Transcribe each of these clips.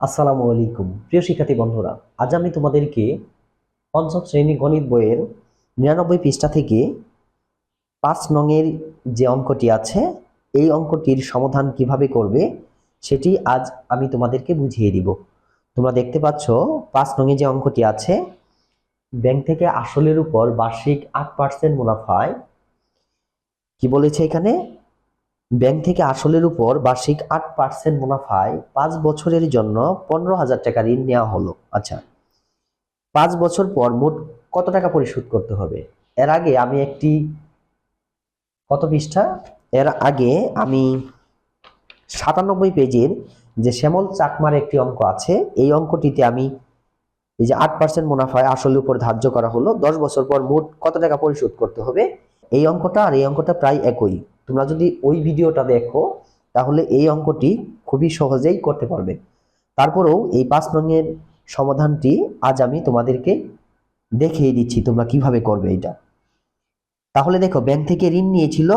আসসালামু আলাইকুম। প্রিয় শিক্ষার্থী বন্ধুরা, আজ আমি তোমাদেরকে পঞ্চম শ্রেণি গণিত বইয়ের নিরানব্বই পৃষ্ঠা থেকে পাঁচ নংয়ের যে অঙ্কটি আছে, এই অঙ্কটির সমাধান কীভাবে করবে সেটি আজ আমি তোমাদেরকে বুঝিয়ে দিব। তোমরা দেখতে পাচ্ছ, পাঁচ নংয়ে যে অঙ্কটি আছে, ব্যাংক থেকে আসলের উপর বার্ষিক আট পার্সেন্ট মুনাফায় কি বলেছে এখানে? ব্যাংক থেকে আসলের উপর বার্ষিক আট পার্সেন্ট মুনাফায় পাঁচ বছরের জন্য পনেরো হাজার টাকা ঋণ নেওয়া হলো। আচ্ছা পাঁচ বছর পর মোট কত টাকা পরিশোধ করতে হবে? এর আগে আমি একটি কত পৃষ্ঠা? এর আগে আমি সাতানব্বই পেজের যে শ্যামল চাকমার একটি অঙ্ক আছে, এই অঙ্কটিতে আমি এই যে আট পার্সেন্ট মুনাফায় আসলের উপর ধার্য করা হলো, দশ বছর পর মোট কত টাকা পরিশোধ করতে হবে? এই অঙ্কটা আর এই অঙ্কটা প্রায় একই। তোমরা যদি ওই ভিডিওটা দেখো, তাহলে এই অঙ্কটি খুবই সহজেই করতে পারবে। তারপরেও এই পাঁচ রঙের সমাধানটি আজ আমি তোমাদেরকে দেখিয়ে দিচ্ছি তোমরা কীভাবে করবে এটা তাহলে দেখো ব্যাংক থেকে ঋণ নিয়েছিল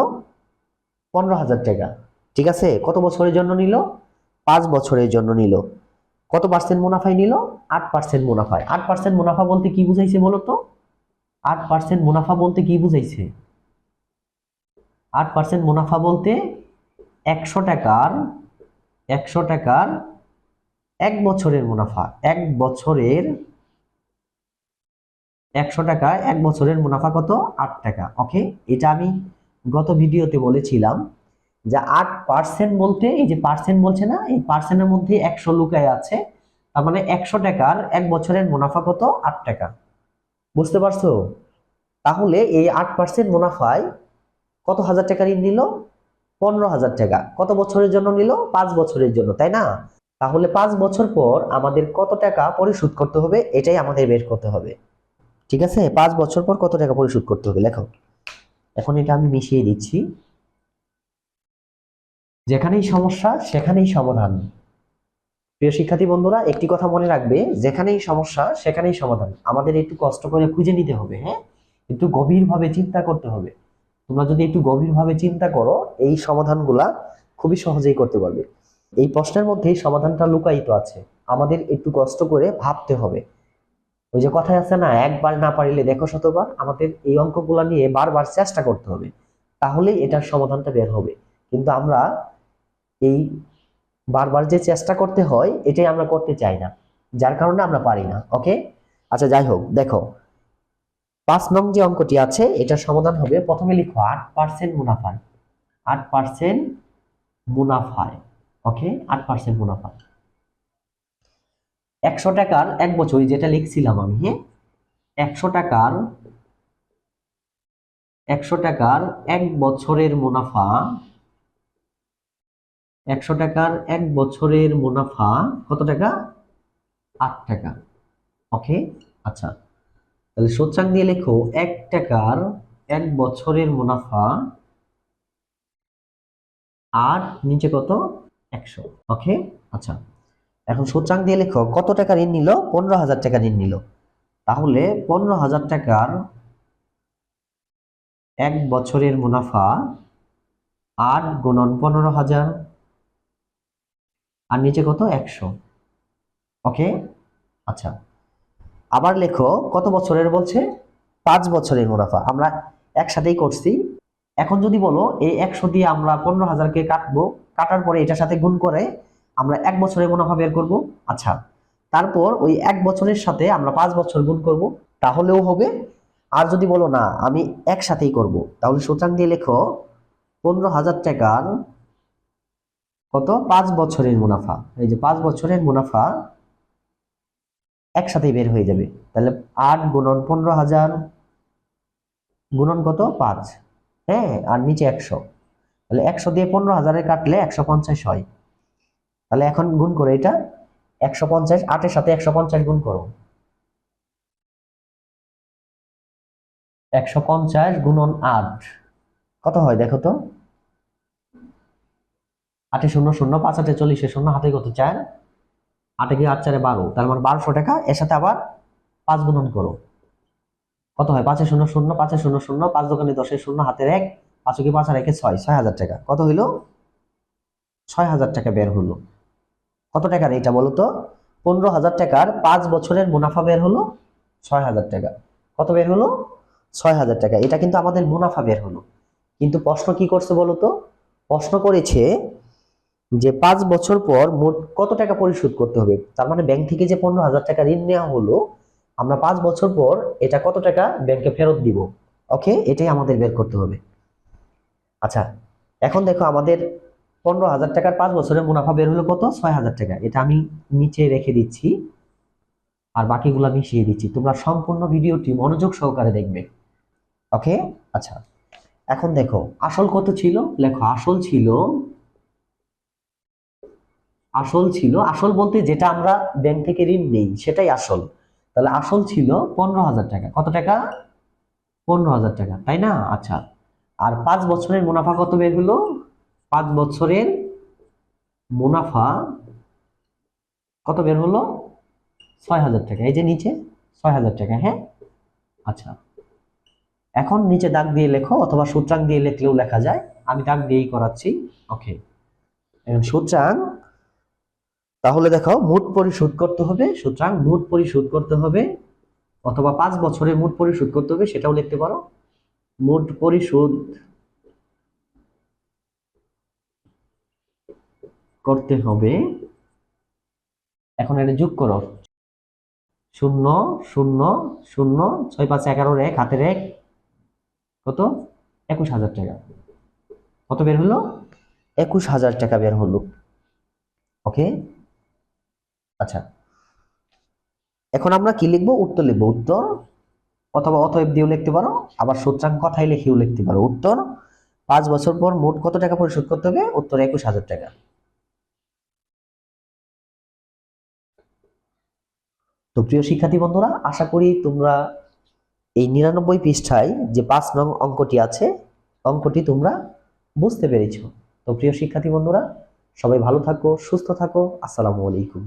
পনেরো হাজার টাকা। ঠিক আছে? কত বছরের জন্য নিল? পাঁচ বছরের জন্য নিল। কত পার্সেন্ট মুনাফায় নিল? আট পার্সেন্ট মুনাফায়। আট পার্সেন্ট মুনাফা বলতে কি বুঝাইছে বলো তো? আট পার্সেন্ট মুনাফা বলতে কি বুঝাইছে? আট পার্সেন্ট মুনাফা বলতে একশো টাকার একশো টাকার এক বছরের মুনাফা, এক বছরের একশো টাকা, এক বছরের মুনাফা কত? আট টাকা। ওকে এটা আমি গত ভিডিওতে বলেছিলাম যে আট পার্সেন্ট বলতে, এই যে পার্সেন্ট বলছে না, এই পার্সেন্টের মধ্যে একশো লুকায় আছে, তার মানে একশো টাকার এক বছরের মুনাফা কত? আট টাকা। বুঝতে পারছ? তাহলে এই আট পার্সেন্ট মুনাফায় কত হাজার টাকা ঋণ নিল? পনেরো হাজার টাকা। কত বছরের জন্য নিল? পাঁচ বছরের জন্য, তাই না? তাহলে পাঁচ বছর পর আমাদের কত টাকা পরিশোধ করতে হবে? এটাই আমাদের বের করতে হবে। ঠিক আছে? পাঁচ বছর পর কত টাকা পরিশোধ করতে হবে? লেখো। এখন এটা আমি মিশিয়ে দিচ্ছি। যেখানেই সমস্যা, সেখানেই সমাধান। প্রিয় শিক্ষার্থী বন্ধুরা, একটি কথা মনে রাখবে। যেখানেই সমস্যা, সেখানেই সমাধান। আমাদের একটু কষ্ট করে খুঁজে নিতে হবে হ্যাঁ? একটু গভীরভাবে চিন্তা করতে হবে। তোমরা যদি একটু গভীরভাবে চিন্তা করো, এই সমাধানগুলা খুবই সহজেই করতে পারবে। এই প্রশ্নের মধ্যেই সমাধানটা লুকায়িত আছে। আমাদের একটু কষ্ট করে ভাবতে হবে। ওই যে কথায় আছে না, একবার না পারিলে দেখো শতবার, আমাদের এই অঙ্কগুলা নিয়ে বারবার চেষ্টা করতে হবে। তাহলেই এটার সমাধানটা বের হবে। কিন্তু আমরা এই বারবার যে চেষ্টা করতে হয়, এটাই আমরা করতে চাই না। যার কারণে আমরা পারি না ওকে আচ্ছা যাই হোক, দেখো পাঁচ নং যে অঙ্কটি আছে, এটার সমাধান হবে প্রথমে লিখো আট পার্সেন্ট মুনাফায়। আট পার্সেন্ট মুনাফায় ওকে আট পার্সেন্ট মুনাফা একশো টাকার এক বছর যেটা লিখছিলাম আমি হ্যাঁ? একশো টাকার একশো টাকার এক বছরের মুনাফা, একশো টাকার এক বছরের মুনাফা, কত টাকা? আট টাকা ওকে আচ্ছা। তাহলে সোচ্চাং দিয়ে লেখো, এক টাকার এক বছরের মুনাফা আর নিচে কত? একশো। ওকে আচ্ছা। এখন সোচ্চাং দিয়ে লেখো, কত টাকা ঋণ নিল? পনেরো হাজার টাকা ঋণ নিল। তাহলে পনেরো হাজার টাকার এক বছরের মুনাফা আট গুণন পনেরো হাজার, আর নিচে কত? একশো। ওকে আচ্ছা। আবার লেখো, কত বছরের বলছে? পাঁচ বছরের মুনাফা। আমরা একসাথেই করছি। এখন যদি বলো, এই একশো দিয়ে আমরা পনেরো হাজারকে কাটবো, কাটার পরে এটার সাথে গুণ করে আমরা এক বছরের মুনাফা বের করব। আচ্ছা তারপর ওই এক বছরের সাথে আমরা পাঁচ বছর গুণ করব, তাহলেও হবে। আর যদি বলো না, আমি একসাথেই করব, তাহলে সুতরাং দিয়ে লেখো, পনেরো হাজার টাকার কত? পাঁচ বছরের মুনাফা। এই যে পাঁচ বছরের মুনাফা একসাথেই বের হয়ে যাবে। তাহলে আট গুণন পনেরো হাজার গুণন কত? পাঁচ। হ্যাঁ আর নিচে একশো। তাহলে একশো দিয়ে পনেরো হাজারে কাটলে একশো পঞ্চাশ হয়। তাহলে এখন গুণ করে এটা। একশো পঞ্চাশ, আটের সাথে একশো পঞ্চাশ গুণ করো। একশো পঞ্চাশ গুণন আট। কত হয় দেখো তো? আটে শূন্য শূন্য, পাঁচ আটে চল্লিশে শূন্য, হাতে কত? চার। আটে গিয়ে আট, চারে বারো। তার মানে বারোশো টাকা, এর সাথে আবার পাঁচ গুণন করো। কত হয়? পাঁচে শূন্য শূন্য, পাঁচে শূন্য শূন্য, পাঁচ দোকানে দশের শূন্য, হাতের এক, পাঁচ কি পাঁচ আর একে ছয় ছয় হাজার টাকা। কত হইল? ছয় হাজার টাকা বের হলো কত টাকার এটা বলো তো? পনেরো হাজার টাকার পাঁচ বছরের মুনাফা বের হলো ছয় হাজার টাকা। কত বের হলো? ছয় হাজার টাকা। এটা কিন্তু আমাদের মুনাফা বের হলো। কিন্তু প্রশ্ন কি করছে বলো তো? প্রশ্ন করেছে যে পাঁচ বছর পর মোট কত টাকা পরিশোধ করতে হবে? তার মানে ব্যাংক থেকে যে পনেরো হাজার টাকা ঋণ নেওয়া হলো, আমরা পাঁচ বছর পর এটা কত টাকা ব্যাংকে ফেরত দিব? ওকে এটাই আমাদের বের করতে হবে। আচ্ছা এখন দেখো আমাদের পনেরো হাজার টাকার পাঁচ বছরের মুনাফা বের হলো কত? ছয় হাজার টাকা। এটা আমি নিচে রেখে দিচ্ছি আর বাকিগুলো মিশিয়ে দিচ্ছি। তোমরা সম্পূর্ণ ভিডিওটি মনোযোগ সহকারে দেখবে। ওকে আচ্ছা এখন দেখো, আসল কত ছিল? লেখো, আসল ছিল আসল ছিল, আসল বলতে যেটা আমরা ব্যাংক থেকে ঋণ নেই, সেটাই আসল। তাহলে আসল ছিল পনেরো হাজার টাকা। কত টাকা? পনেরো হাজার টাকা, তাই না? আচ্ছা। আর পাঁচ বছরের মুনাফা কত বের হলো? পাঁচ বছরের মুনাফা কত বের হলো? ছয় হাজার টাকা। এই যে নিচে, ছয় হাজার টাকা হ্যাঁ? আচ্ছা। এখন নিচে দাগ দিয়ে লেখো, অথবা সূত্রাং দিয়ে লিখলেও লেখা যায়। আমি দাগ দিয়েই করাচ্ছি। ওকে এখন সূত্রাং তাহলে দেখো মোট পরিশোধ করতে হবে, সুতরাং মোট পরিশোধ করতে হবে, অথবা পাঁচ বছরের মোট পরিশোধ করতে হবে, সেটাও লিখতে পারো। মোট পরিশোধ করতে হবে, এখন এটা যোগ করো। শূন্য শূন্য শূন্য, ছয় পাঁচ এগারোর এক, হাতের এক, কত? একুশ হাজার টাকা। কত বের হলো? একুশ হাজার টাকা বের হলো। ওকে? আচ্ছা। এখন আমরা কি লিখব? উত্তর লিখব। উত্তর অথবা অতএব দিয়েও লিখতে পারো, আবার সূত্রাঙ্ক কথাই লিখেও লিখতে পারো। উত্তর, পাঁচ বছর পর মোট কত টাকা পরিশোধ করতে হবে? উত্তর একুশ হাজার টাকা। তো প্রিয় শিক্ষার্থী বন্ধুরা, আশা করি তোমরা এই নিরানব্বই পৃষ্ঠায় যে পাঁচ নং অঙ্কটি আছে, অঙ্কটি তোমরা বুঝতে পেরেছ। তো প্রিয় শিক্ষার্থী বন্ধুরা, সবাই ভালো থাকো, সুস্থ থাকো। আসসালামু আলাইকুম।